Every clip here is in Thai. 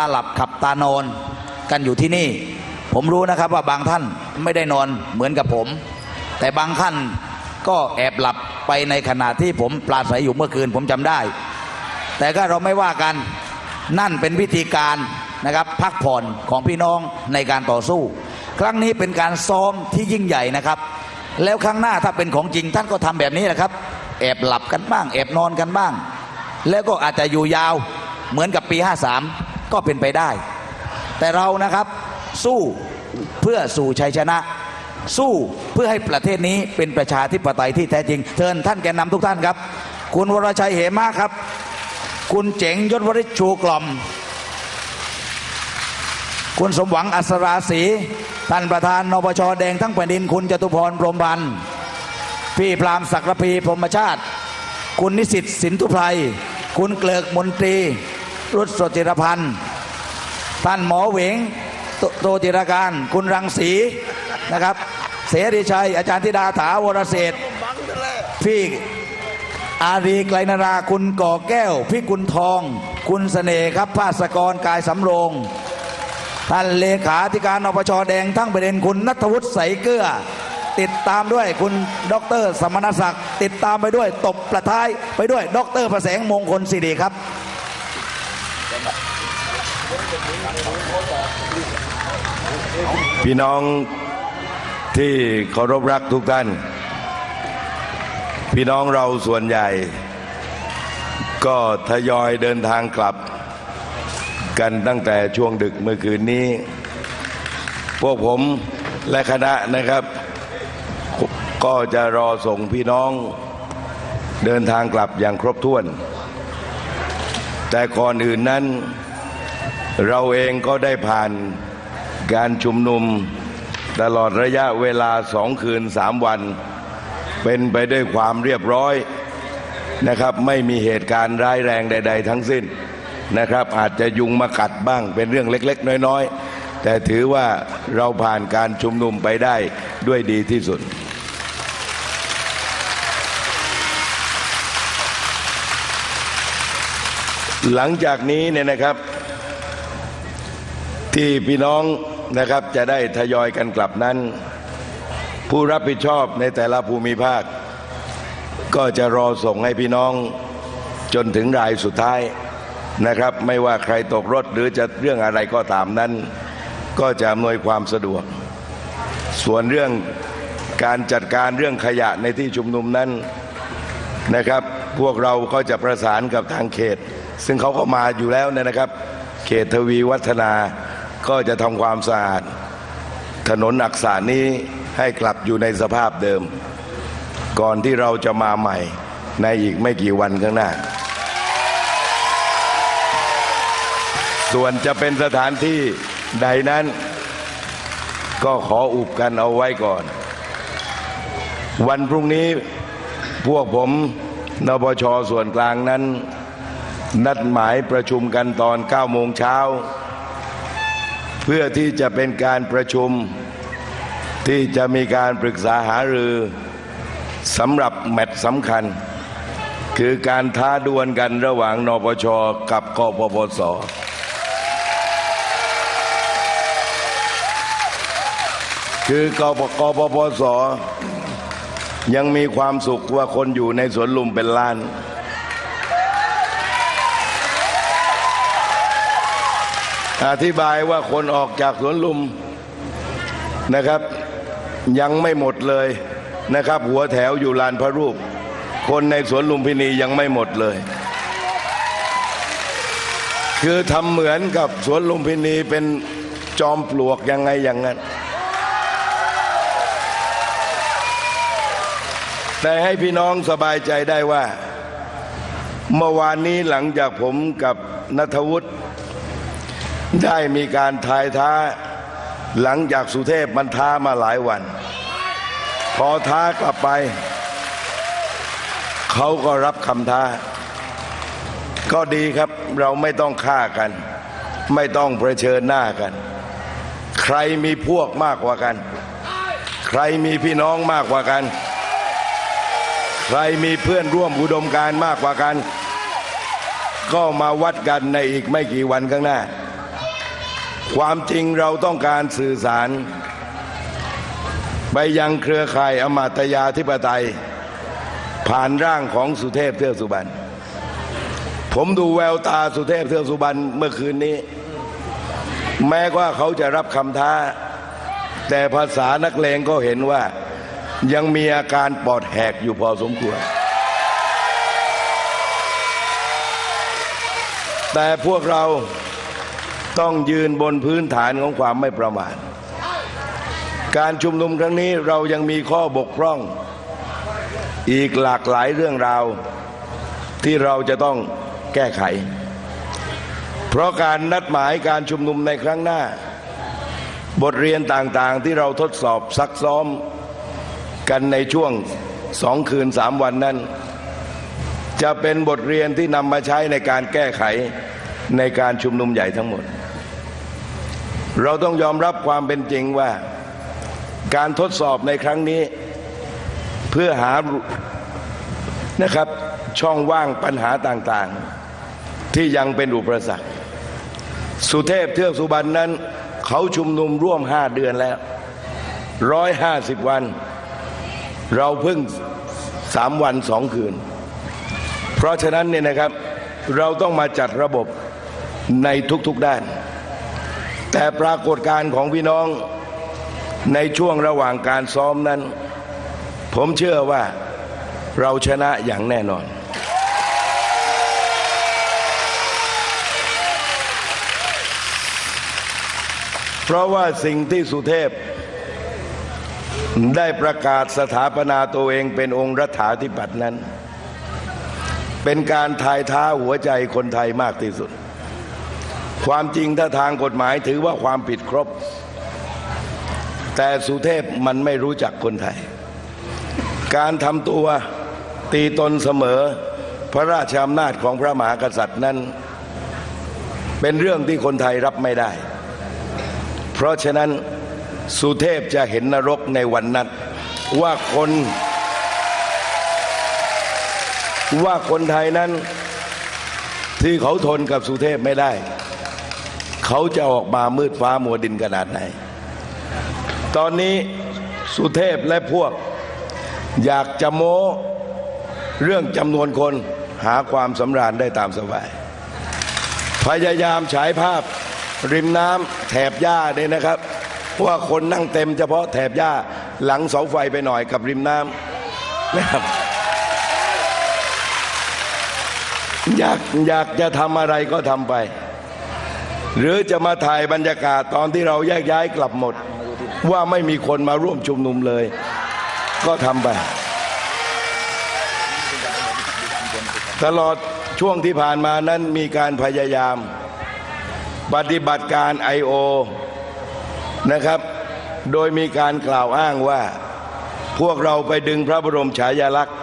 าหลับขับตานอนกันอยู่ที่นี่ ผมรู้นะครับว่าบางท่านไม่ได้นอนเหมือนกับผม แต่บางท่านก็แอบหลับไปในขณะที่ผมปราศัยอยู่เมื่อคืนผมจำได้ แต่ก็เราไม่ว่ากันนั่นเป็นวิธีการนะครับพักผ่อนของพี่น้องในการต่อสู้ ครั้งนี้เป็นการซ้อมที่ยิ่งใหญ่นะครับ แล้วครั้งหน้าถ้าเป็นของจริงท่านก็ทำแบบนี้แหละครับ แอบหลับกันบ้าง แอบนอนกันบ้าง แล้วก็อาจจะอยู่ยาวเหมือนกับปี 53 ก็เป็นไปได้ แต่เรานะครับสู้เพื่อสู่ชัยชนะ สู้เพื่อให้ประเทศนี้เป็นประชาธิปไตยที่แท้จริงเชิญท่านแกนนำทุกท่านครับ คุณวรชัยเหมะครับ คุณเจ๋งยศวริชชูกล่อม คุณสมหวังอัศราศีท่านประธานนปชแดงทั้งแผ่นดิน คุณจตุพรพรมพันธ์พี่พรามศักดิ์พีพรมชาติ คุณนิสิตสินทุไพรคุณเกลิกมนตรี รุษสจิรพันธ์ท่านหมอเหวงโตติรการ คุณรังสีนะครับ เสรีชัย อาจารย์ธิดาถาวรเศษฐ์พี่อารีไกลนราคุณก่อแก้ว พี่กุลทอง คุณเสน่ห์ครับภาสกรกายสำโรง ท่านเลขาธิการนปชแดงทั้งประเด็นคุณนัทวุฒิใสเกลือติดตามด้วยคุณดอกเตอรสมณศักดิ์ติดตามไปด้วยตบประท้ายไปด้วยดอกเตอรประแสงมงคลสิริครับ พี่น้องที่เคารพรักทุกท่าน พี่น้องเราส่วนใหญ่ ก็ทยอยเดินทางกลับ กันตั้งแต่ช่วงดึกเมื่อคืนนี้ พวกผมและคณะนะครับ ก็จะรอส่งพี่น้องเดินทางกลับอย่างครบถ้วน แต่ก่อนอื่นนั้น เราเองก็ได้ผ่านการชุมนุมตลอดระยะเวลาสองคืนสามวัน เป็นไปด้วยความเรียบร้อยนะครับ ไม่มีเหตุการณ์ร้ายแรงใด ๆ ทั้งสิ้นนะครับ อาจจะยุงมากัดบ้างเป็นเรื่องเล็ก ๆ น้อย ๆ แต่ถือว่าเราผ่านการชุมนุมไปได้ด้วยดีที่สุด หลังจากนี้เนี่ยนะครับ ที่พี่น้องนะครับจะได้ทยอยกันกลับนั้น ผู้รับผิดชอบในแต่ละภูมิภาค ก็จะรอส่งให้พี่น้องจนถึงรายสุดท้ายนะครับ ไม่ว่าใครตกรถหรือจะเรื่องอะไรก็ตามนั้น ก็จะอำนวยความสะดวก ส่วนเรื่องการจัดการเรื่องขยะในที่ชุมนุมนั้นนะครับ พวกเราก็จะประสานกับทางเขต ซึ่งเขาก็มาอยู่แล้วเนี่ยนะครับ เขตทวีวัฒนา ก็จะทำความสะอาด ถนนอักษานี้ให้กลับอยู่ในสภาพเดิม ก่อนที่เราจะมาใหม่ในอีกไม่กี่วันข้างหน้า ส่วนจะเป็นสถานที่ใดนั้น ก็ขออุบกันเอาไว้ก่อน วันพรุ่งนี้พวกผมนปชส่วนกลางนั้น นัดหมายประชุมกันตอน9โมงเช้า พื่อที่จะเป็นการประชุมที่จะมีการปรึกษาหารือสำหรับแมตช์สำคัญ คือการท้าดวลกันระหว่างนปชกับกปปสคือกปกปปสยังมีความสุขว่าคนอยู่ในสวนลุมเป็นล้าน อธิบายว่าคนออกจากสวนลุมนะครับ ยังไม่หมดเลยนะครับ หัวแถวอยู่ลานพระรูป คนในสวนลุมพินียังไม่หมดเลย คือทำเหมือนกับสวนลุมพินีเป็นจอมปลวกยังไงอย่างนั้น แต่ให้พี่น้องสบายใจได้ว่า เมื่อวานนี้หลังจากผมกับนัทวุฒิ ได้มีการทายท้า หลังจากสุเทพมันท้ามาหลายวัน พอท้ากลับไป เขาก็รับคำท้า ก็ดีครับเราไม่ต้องฆ่ากัน ไม่ต้องเผชิญหน้ากัน ใครมีพวกมากกว่ากัน ใครมีพี่น้องมากกว่ากัน ใครมีเพื่อนร่วมอุดมการมากกว่ากัน ก็มาวัดกันในอีกไม่กี่วันข้างหน้า ความจริงเราต้องการสื่อสาร ไปยังเครือข่ายอมาตยาธิปไตย ผ่านร่างของสุเทพเทือกสุบรรณผมดูแววตาสุเทพเทือกสุบรรณเมื่อคืนนี้ แม้ว่าเขาจะรับคำท้า แต่ภาษานักเลงก็เห็นว่ายังมีอาการปอดแหกอยู่พอสมควร แต่พวกเรา ต้องยืนบนพื้นฐานของความไม่ประมาทการชุมนุมครั้งนี้เรายังมีข้อบกพร่อง อีกหลากหลายเรื่องราว ที่เราจะต้องแก้ไข เพราะการนัดหมายการชุมนุมในครั้งหน้า บทเรียนต่างๆที่เราทดสอบซักซ้อมกันในช่วงสองคืนสามวันนั้น จะเป็นบทเรียนที่นำมาใช้ในการแก้ไขในการชุมนุมใหญ่ทั้งหมด เราต้องยอมรับความเป็นจริงว่า การทดสอบในครั้งนี้ เพื่อหานะครับช่องว่างปัญหาต่างๆ ที่ยังเป็นอุปสรรคสุเทพเทือกสุบรรณนั้น เขาชุมนุมร่วมห้าเดือนแล้วร้อยห้าสิบวัน เราเพิ่งสามวันสองคืน เพราะฉะนั้นเนี่ยนะครับเราต้องมาจัดระบบในทุกๆด้าน แต่ปรากฏการณ์ของพี่น้องในช่วงระหว่างการซ้อมนั้น ผมเชื่อว่าเราชนะอย่างแน่นอน เพราะว่าสิ่งที่สุเทพ ได้ประกาศสถาปนาตัวเองเป็นองค์รัฐาธิปัตย์นั้น เป็นการทายท้าหัวใจคนไทยมากที่สุด ความจริงถ้าทางกฎหมายถือว่าความผิดครบ แต่สุเทพมันไม่รู้จักคนไทย การทำตัวตีตนเสมอพระราชอำนาจของพระมหากษัตริย์นั้น เป็นเรื่องที่คนไทยรับไม่ได้ เพราะฉะนั้นสุเทพจะเห็นนรกในวันนั้น ว่าคนว่าคนไทยนั้นที่เขาทนกับสุเทพไม่ได้ เขาจะออกมามืดฟ้ามัวดินขนาดไหน ตอนนี้สุเทพและพวก อยากจะโม้เรื่องจำนวนคนหาความสำราญได้ตามสบาย พยายามฉายภาพริมน้ำแถบหญ้าเนี่ยนะครับ ว่าคนนั่งเต็มเฉพาะแถบหญ้าหลังเสาไฟไปหน่อยกับริมน้ำนะครับอยากอยากจะทำอะไรก็ทำไป หรือจะมาถ่ายบรรยากาศตอนที่เราแยกย้ายกลับหมด ว่าไม่มีคนมาร่วมชุมนุมเลย ก็ทำไป ตลอดช่วงที่ผ่านมานั้นมีการพยายาม ปฏิบัติการ I.O. นะครับ โดยมีการกล่าวอ้างว่า พวกเราไปดึงพระบรมฉายาลักษณ์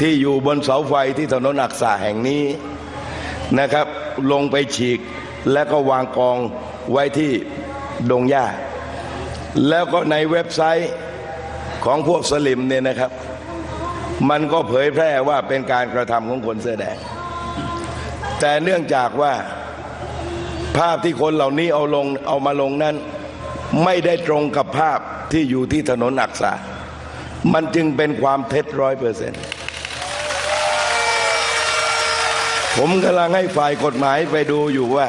ที่อยู่บนเสาไฟที่ถนนอักษาแห่งนี้นะครับ ลงไปฉีก และก็วางกองไว้ที่ดงหญ้า แล้วก็ในเว็บไซต์ของพวกสลิมเนี่ยนะครับ มันก็เผยแพร่ว่าเป็นการกระทำของคนเสื้อแดง แต่เนื่องจากว่าภาพที่คนเหล่านี้เอาลงเอามาลงนั้น ไม่ได้ตรงกับภาพที่อยู่ที่ถนนอักษา มันจึงเป็นความเท็จร้อยเปอร์เซ็นต์ผมกำลังให้ฝ่ายกฎหมายไปดูอยู่ว่า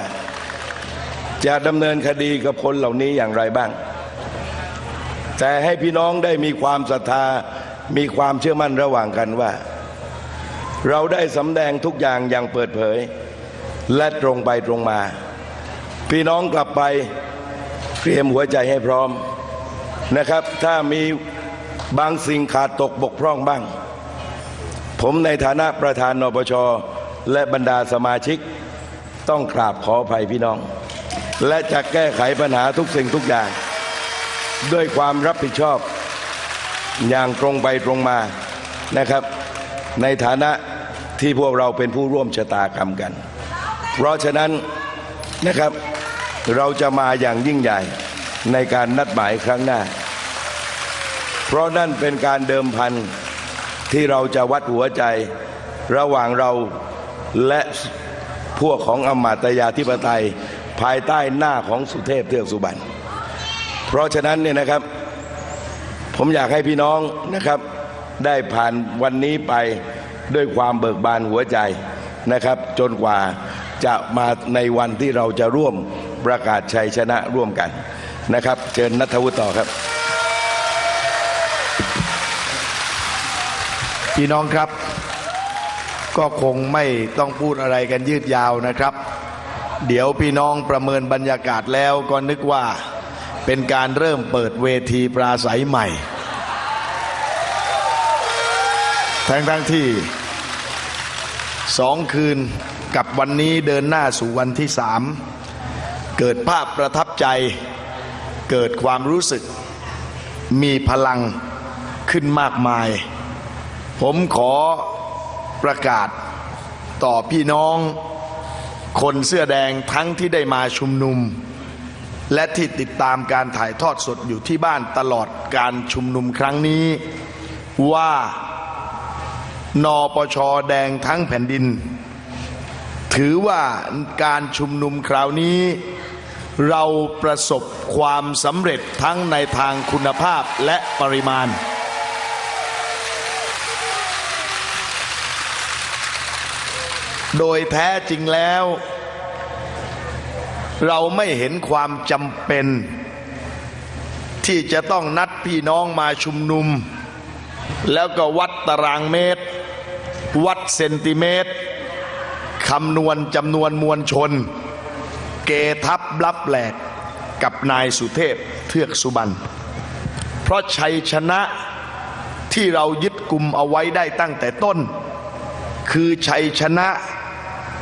จะดำเนินคดีกับคนเหล่านี้อย่างไรบ้าง แต่ให้พี่น้องได้มีความศรัทธามีความเชื่อมั่นระหว่างกันว่า เราได้สำแดงทุกอย่างอย่างเปิดเผย และตรงไปตรงมา พี่น้องกลับไปเตรียมหัวใจให้พร้อมนะครับ ถ้ามีบางสิ่งขาดตกบกพร่องบ้าง ผมในฐานะประธานนปชและบรรดาสมาชิก ต้องกราบขออภัยพี่น้อง และจะแก้ไขปัญหาทุกสิ่งทุกอย่าง ด้วยความรับผิดชอบ อย่างตรงไปตรงมานะครับ ในฐานะที่พวกเราเป็นผู้ร่วมชะตากรรมกัน เพราะฉะนั้นนะครับเราจะมาอย่างยิ่งใหญ่ในการนัดหมายครั้งหน้า เพราะนั่นเป็นการเดิมพันที่เราจะวัดหัวใจระหว่างเราและพวกของอมาตยาธิปไตย ภายใต้หน้าของสุเทพเทือกสุบรรณเพราะฉะนั้นเนี่ยนะครับ ผมอยากให้พี่น้องนะครับ ได้ผ่านวันนี้ไปด้วยความเบิกบานหัวใจนะครับ จนกว่าจะมาในวันที่เราจะร่วมประกาศชัยชนะร่วมกันนะครับ เชิญนัทวุฒิต่อครับ พี่น้องครับ ก็คงไม่ต้องพูดอะไรกันยืดยาวนะครับ เดี๋ยวพี่น้องประเมินบรรยากาศแล้วก็นึกว่าเป็นการเริ่มเปิดเวทีปราศัยใหม่ ทั้งทั้งที่สองคืนกับวันนี้เดินหน้าสู่วันที่สามเกิดภาพประทับใจ เกิดความรู้สึก มีพลังขึ้นมากมาย ผมขอประกาศต่อพี่น้อง คนเสื้อแดงทั้งที่ได้มาชุมนุม และที่ติดตามการถ่ายทอดสดอยู่ที่บ้านตลอดการชุมนุมครั้งนี้ ว่านปชแดงทั้งแผ่นดิน ถือว่าการชุมนุมคราวนี้ เราประสบความสำเร็จทั้งในทางคุณภาพและปริมาณ โดยแท้จริงแล้ว เราไม่เห็นความจำเป็น ที่จะต้องนัดพี่น้องมาชุมนุม แล้วก็วัดตารางเมตร วัดเซนติเมตรคำนวณจำนวนมวลชน เกทับลับแหลกกับนายสุเทพเทือกสุบรรณเพราะชัยชนะที่เรายึดกลุ่มเอาไว้ได้ตั้งแต่ต้น คือชัยชนะ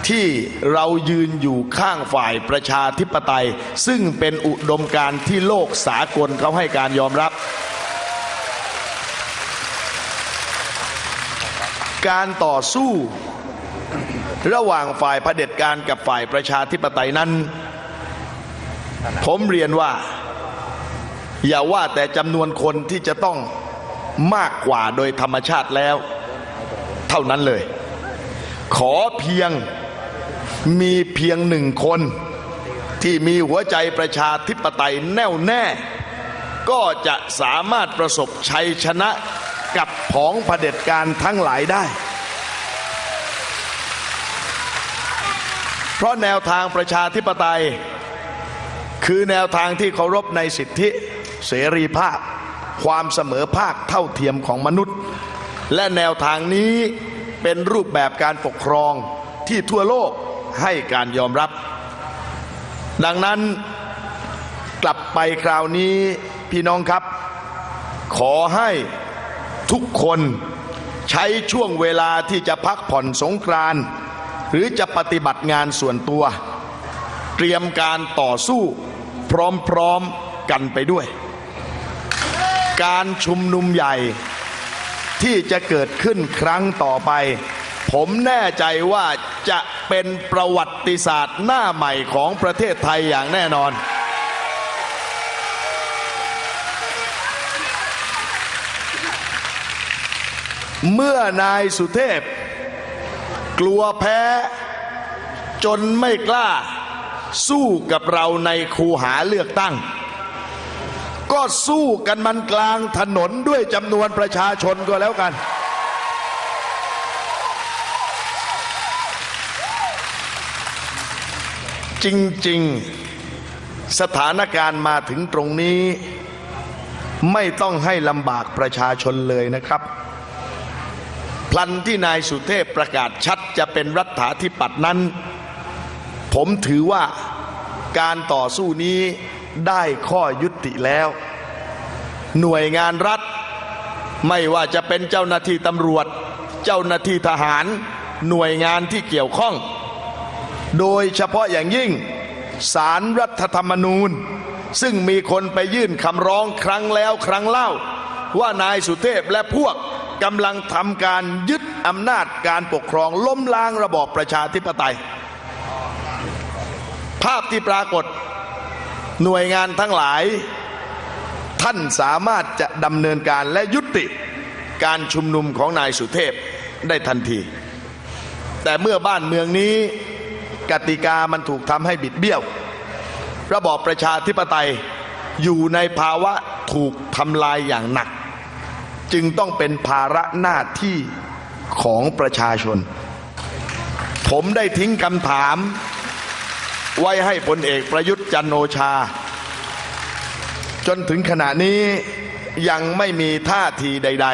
ที่เรายืนอยู่ข้างฝ่ายประชาธิปไตย ซึ่งเป็นอุดมการที่โลกสากลเขาให้การยอมรับ การต่อสู้ระหว่างฝ่ายเผด็จการกับฝ่ายประชาธิปไตยนั้น ผมเรียนว่า อย่าว่าแต่จำนวนคนที่จะต้องมากกว่าโดยธรรมชาติแล้ว เท่านั้นเลย ขอเพียง มีเพียงหนึ่งคน ที่มีหัวใจประชาธิปไตยแน่วแน่ ก็จะสามารถประสบชัยชนะกับผองเผด็จการทั้งหลายได้ เพราะแนวทางประชาธิปไตย คือแนวทางที่เคารพในสิทธิเสรีภาพ ความเสมอภาคเท่าเทียมของมนุษย์ และแนวทางนี้เป็นรูปแบบการปกครองที่ทั่วโลก ให้การยอมรับ ดังนั้นกลับไปคราวนี้พี่น้องครับ ขอให้ทุกคนใช้ช่วงเวลาที่จะพักผ่อนสงกรานหรือจะปฏิบัติงานส่วนตัว เตรียมการต่อสู้พร้อมๆกันไปด้วย การชุมนุมใหญ่ที่จะเกิดขึ้นครั้งต่อไป ผมแน่ใจว่าจะ เป็นประวัติศาสตร์หน้าใหม่ของประเทศไทยอย่างแน่นอน เมื่อนายสุเทพ กลัวแพ้จนไม่กล้าสู้กับเราในคูหาเลือกตั้ง ก็สู้กันมันกลางถนนด้วยจำนวนประชาชนก็แล้วกัน จริง ๆ สถานการณ์มาถึงตรงนี้ ไม่ต้องให้ลำบากประชาชนเลยนะครับ พลันที่นายสุเทพประกาศชัดจะเป็นรัฐาธิปัตย์นั้น ผมถือว่าการต่อสู้นี้ได้ข้อยุติแล้ว หน่วยงานรัฐ ไม่ว่าจะเป็นเจ้าหน้าที่ตำรวจ เจ้าหน้าที่ทหาร หน่วยงานที่เกี่ยวข้อง โดยเฉพาะอย่างยิ่งสารรัฐธรรมนูญ ซึ่งมีคนไปยื่นคำร้องครั้งแล้วครั้งเล่า ว่านายสุเทพและพวกกำลังทำการยึดอำนาจการปกครองล้มล้างระบอบประชาธิปไตย ภาพที่ปรากฏหน่วยงานทั้งหลาย ท่านสามารถจะดำเนินการและยุติการชุมนุมของนายสุเทพได้ทันที แต่เมื่อบ้านเมืองนี้ กติกามันถูกทำให้บิดเบี้ยว ระบอบประชาธิปไตยอยู่ในภาวะถูกทำลายอย่างหนัก จึงต้องเป็นภาระหน้าที่ของประชาชน ผมได้ทิ้งคำถาม ไว้ให้พลเอกประยุทธ์จันโอชา จนถึงขณะนี้ยังไม่มีท่าทีใด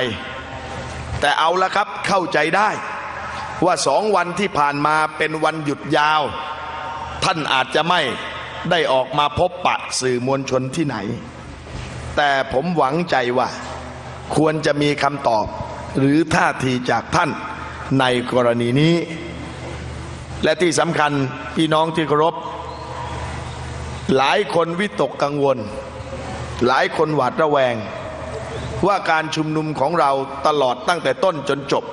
ๆ แต่เอาละครับเข้าใจได้ ว่าสองวันที่ผ่านมาเป็นวันหยุดยาว ท่านอาจจะไม่ได้ออกมาพบปะสื่อมวลชนที่ไหน แต่ผมหวังใจว่า ควรจะมีคำตอบหรือท่าทีจากท่านในกรณีนี้ และที่สำคัญพี่น้องที่เคารพหลายคนวิตกกังวล หลายคนหวาดระแวง ว่าการชุมนุมของเราตลอดตั้งแต่ต้นจนจบ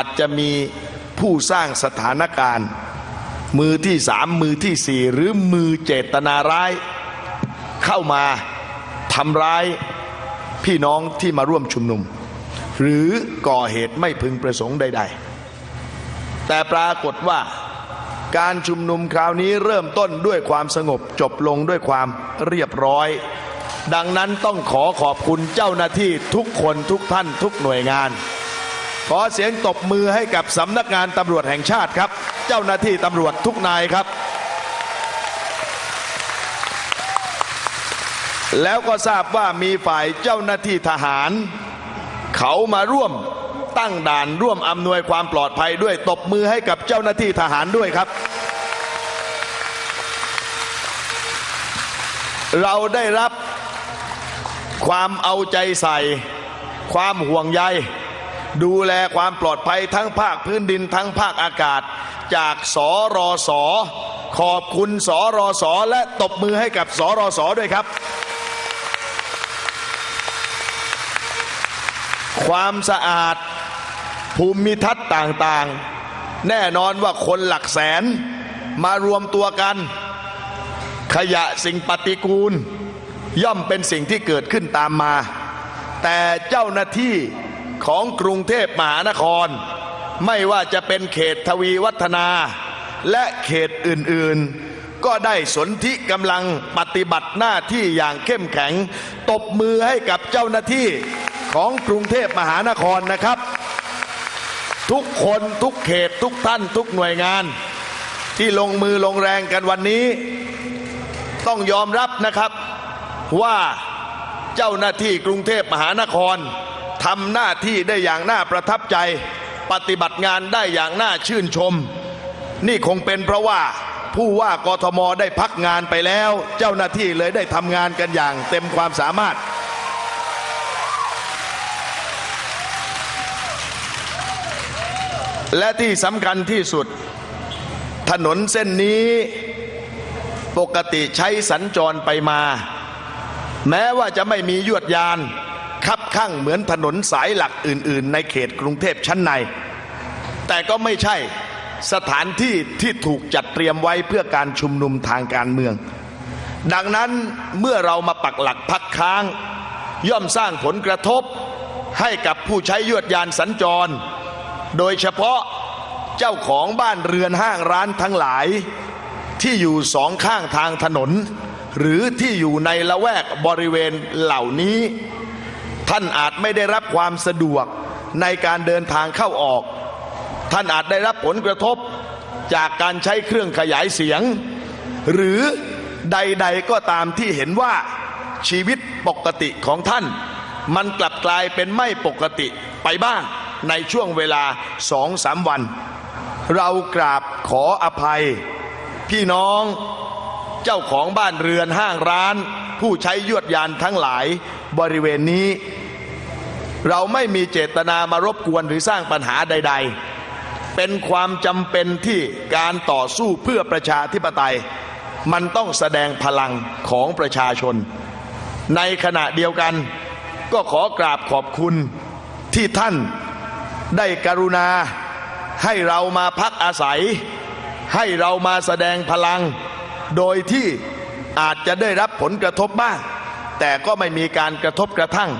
อาจจะมีผู้สร้างสถานการณ์ มือที่สามมือที่สี่หรือมือเจตนาร้าย เข้ามาทำร้ายพี่น้องที่มาร่วมชุมนุม หรือก่อเหตุไม่พึงประสงค์ใด ๆ แต่ปรากฏว่าการชุมนุมคราวนี้เริ่มต้นด้วยความสงบจบลงด้วยความเรียบร้อย ดังนั้นต้องขอขอบคุณเจ้าหน้าที่ทุกคนทุกท่านทุกหน่วยงาน ขอเสียงตบมือให้กับสำนักงานตำรวจแห่งชาติครับ เจ้าหน้าที่ตำรวจทุกนายครับ แล้วก็ทราบว่ามีฝ่ายเจ้าหน้าที่ทหาร เขามาร่วมตั้งด่านร่วมอำนวยความปลอดภัยด้วยตบมือให้กับเจ้าหน้าที่ทหารด้วยครับ เราได้รับความเอาใจใส่ ความห่วงใย ดูแลความปลอดภัยทั้งภาคพื้นดินทั้งภาคอากาศ จากสอรอสอขอบคุณสอรอสอและตบมือให้กับสอรอสอด้วยครับ ความสะอาดภูมิทัศน์ต่างๆ แน่นอนว่าคนหลักแสนมารวมตัวกัน ขยะสิ่งปฏิกูล ย่อมเป็นสิ่งที่เกิดขึ้นตามมา แต่เจ้าหน้าที่ ของกรุงเทพมหานคร ไม่ว่าจะเป็นเขตทวีวัฒนา และเขตอื่นๆ ก็ได้สนธิกำลังปฏิบัติหน้าที่อย่างเข้มแข็ง ตบมือให้กับเจ้าหน้าที่ของกรุงเทพมหานครนะครับ ทุกคนทุกเขตทุกท่านทุกหน่วยงาน ที่ลงมือลงแรงกันวันนี้ ต้องยอมรับนะครับว่าเจ้าหน้าที่กรุงเทพมหานคร ทำหน้าที่ได้อย่างน่าประทับใจ ปฏิบัติงานได้อย่างน่าชื่นชม นี่คงเป็นเพราะว่าผู้ว่ากทมได้พักงานไปแล้ว เจ้าหน้าที่เลยได้ทำงานกันอย่างเต็มความสามารถ และที่สำคัญที่สุด ถนนเส้นนี้ปกติใช้สัญจรไปมา แม้ว่าจะไม่มียวดยาน คับข้างเหมือนถนนสายหลักอื่น ๆ ในเขตกรุงเทพชั้นใน แต่ก็ไม่ใช่สถานที่ที่ถูกจัดเตรียมไว้เพื่อการชุมนุมทางการเมือง ดังนั้นเมื่อเรามาปักหลักพักค้าง ย่อมสร้างผลกระทบให้กับผู้ใช้ยวดยานสัญจร โดยเฉพาะเจ้าของบ้านเรือนห้างร้านทั้งหลาย ที่อยู่สองข้างทางถนน หรือที่อยู่ในละแวกบริเวณเหล่านี้ ท่านอาจไม่ได้รับความสะดวกในการเดินทางเข้าออก ท่านอาจได้รับผลกระทบจากการใช้เครื่องขยายเสียง หรือใดๆก็ตามที่เห็นว่าชีวิตปกติของท่าน มันกลับกลายเป็นไม่ปกติไปบ้างในช่วงเวลาสองสามวัน เรากราบขออภัย พี่น้องเจ้าของบ้านเรือนห้างร้าน ผู้ใช้ยวดยานทั้งหลายบริเวณนี้ เราไม่มีเจตนามารบกวนหรือสร้างปัญหาใด ๆ เป็นความจำเป็นที่การต่อสู้เพื่อประชาธิปไตย มันต้องแสดงพลังของประชาชน ในขณะเดียวกัน ก็ขอกราบขอบคุณที่ท่านได้กรุณาให้เรามาพักอาศัย ให้เรามาแสดงพลัง โดยที่อาจจะได้รับผลกระทบบ้าง แต่ก็ไม่มีการกระทบกระทั่ง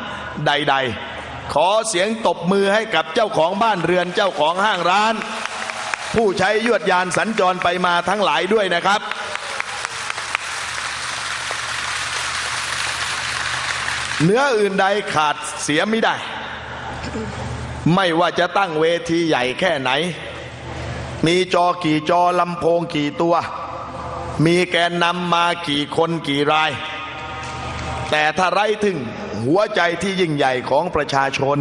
ใด ๆ ขอเสียงตบมือให้กับเจ้าของบ้านเรือนเจ้าของห้างร้าน ผู้ใช้ยวดยานสัญจรไปมาทั้งหลายด้วยนะครับ เนื้ออื่นใดขาดเสียไม่ได้ ไม่ว่าจะตั้งเวทีใหญ่แค่ไหน มีจอกี่จอลำโพงกี่ตัว มีแกนนำมากี่คนกี่ราย แต่ถ้าไร้ถึง หัวใจที่ยิ่งใหญ่ของประชาชน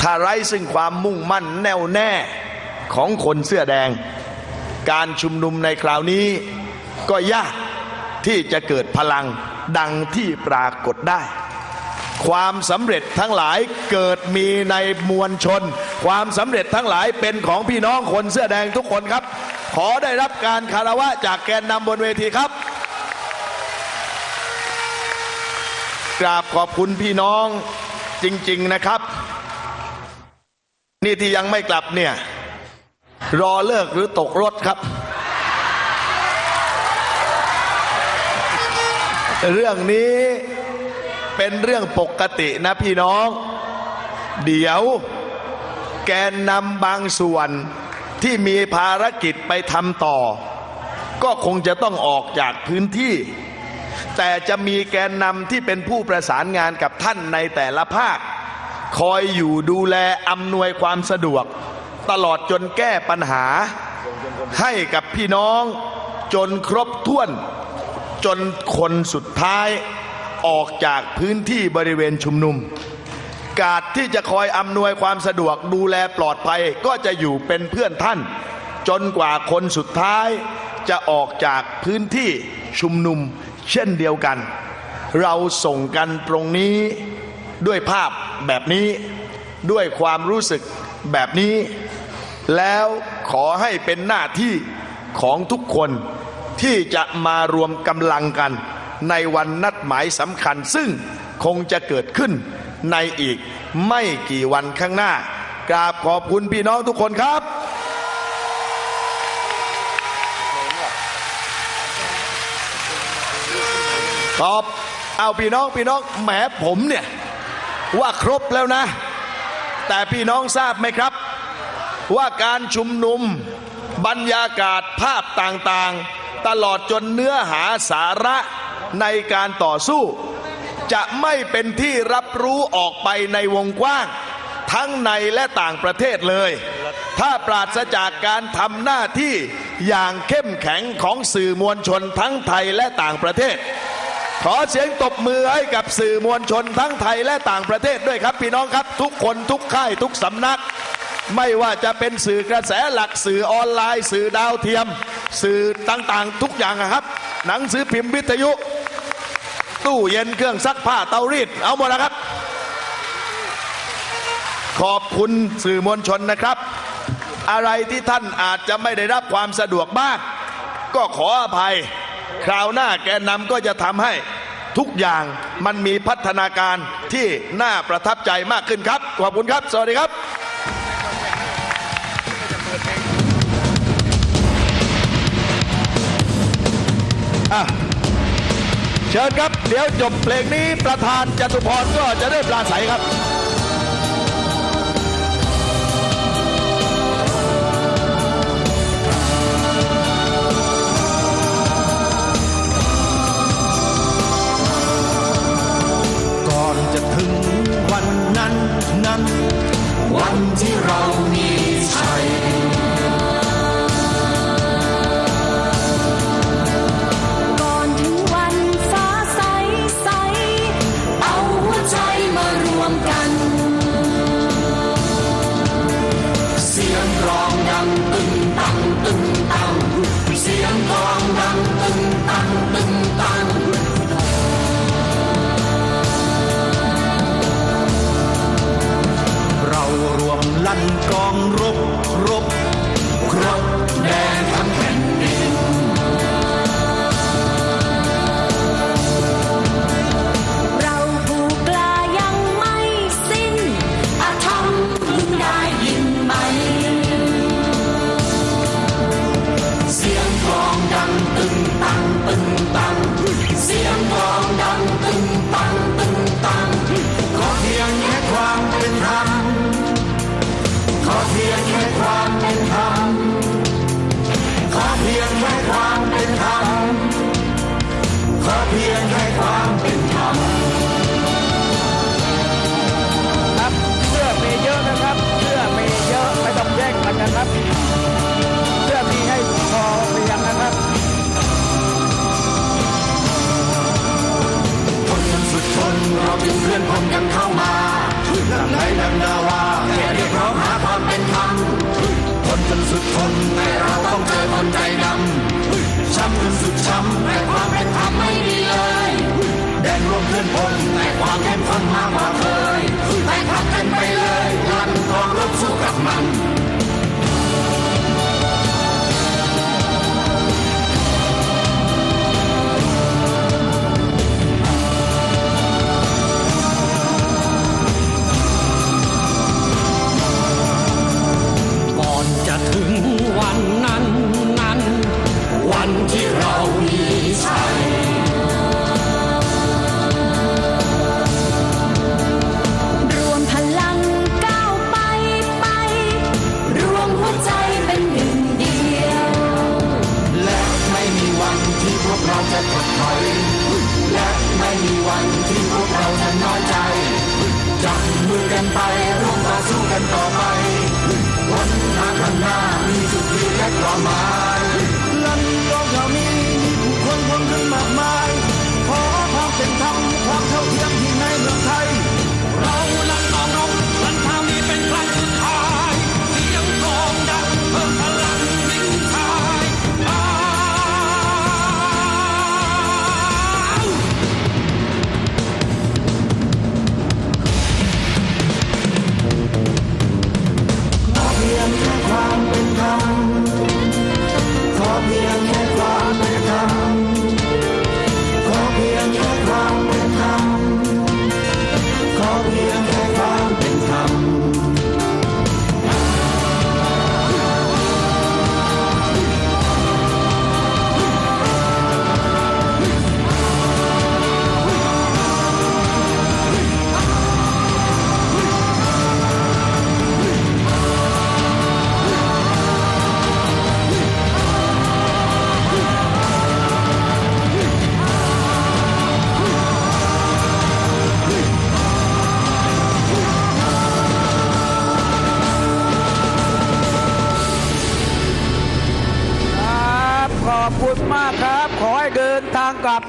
ถ้าไร้ซึ่งความมุ่งมั่นแน่วแน่ของคนเสื้อแดง การชุมนุมในคราวนี้ ก็ยากที่จะเกิดพลังดังที่ปรากฏได้ ความสำเร็จทั้งหลายเกิดมีในมวลชน ความสำเร็จทั้งหลายเป็นของพี่น้องคนเสื้อแดงทุกคนครับ ขอได้รับการคารวะจากแกนนำบนเวทีครับ กราบขอบคุณพี่น้องจริง ๆนะครับ นี่ที่ยังไม่กลับเนี่ย รอเลิกหรือตกรถครับ เรื่องนี้เป็นเรื่องปกตินะพี่น้อง เดี๋ยวแกนนำบางส่วนที่มีภารกิจไปทำต่อ ก็คงจะต้องออกจากพื้นที่ แต่จะมีแกนนำที่เป็นผู้ประสานงานกับท่านในแต่ละภาค คอยอยู่ดูแลอำนวยความสะดวก ตลอดจนแก้ปัญหา ให้กับพี่น้องจนครบถ้วน จนคนสุดท้ายออกจากพื้นที่บริเวณชุมนุม กาดที่จะคอยอำนวยความสะดวกดูแลปลอดภัยก็จะอยู่เป็นเพื่อนท่าน จนกว่าคนสุดท้ายจะออกจากพื้นที่ชุมนุม เช่นเดียวกัน เราส่งกันตรงนี้ด้วยภาพแบบนี้ด้วยความรู้สึกแบบนี้ แล้วขอให้เป็นหน้าที่ของทุกคนที่จะมารวมกำลังกัน ในวันนัดหมายสำคัญ ซึ่งคงจะเกิดขึ้นในอีกไม่กี่วันข้างหน้ากราบขอบคุณพี่น้องทุกคนครับ ขอบเอาพี่น้องพี่น้องแหมผมเนี่ยว่าครบแล้วนะ แต่พี่น้องทราบไหมครับ ว่าการชุมนุมบรรยากาศภาพต่างๆ ตลอดจนเนื้อหาสาระในการต่อสู้ จะไม่เป็นที่รับรู้ออกไปในวงกว้าง ทั้งในและต่างประเทศเลย ถ้าปราศจากการทำหน้าที่อย่างเข้มแข็งของสื่อมวลชนทั้งไทยและต่างประเทศ ขอเสียงตบมือให้กับสื่อมวลชนทั้งไทยและต่างประเทศด้วยครับ พี่น้องครับทุกคนทุกค่ายทุกสำนัก ไม่ว่าจะเป็นสื่อกระแสหลักสื่อออนไลน์ สื่อดาวเทียม สื่อต่างๆ ทุกอย่างครับ หนังสือพิมพ์วิทยุ ตู้เย็นเครื่องซักผ้าเตารีดเอาหมดแล้วครับ ขอบคุณสื่อมวลชนนะครับ อะไรที่ท่านอาจจะไม่ได้รับความสะดวกบ้างก็ขออภัย คราวหน้าแกนนำก็จะทำให้ทุกอย่างมันมีพัฒนาการที่น่าประทับใจมากขึ้นครับ ขอบคุณครับ สวัสดีครับเชิญครับ เดี๋ยวจบเพลงนี้ประธานจตุพรก็จะได้ปราศัยครับ สุดทนแต่เราต้องเจอคนใจดำช้ำจนสุดช้ำแต่ความเป็น my.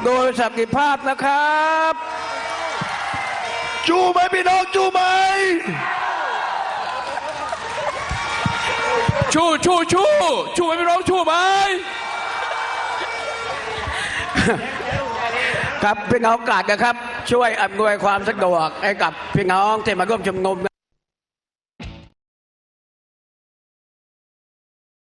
โดยสักิภาพนะครับ จูไหมพี่น้องจูไหมชูชูชูชูไหมพี่น้องชูไหมครับพี่น้องกาดนะครับ ช่วยอำนวยความสะดวกให้กับพี่น้องที่มาร่วมชมนม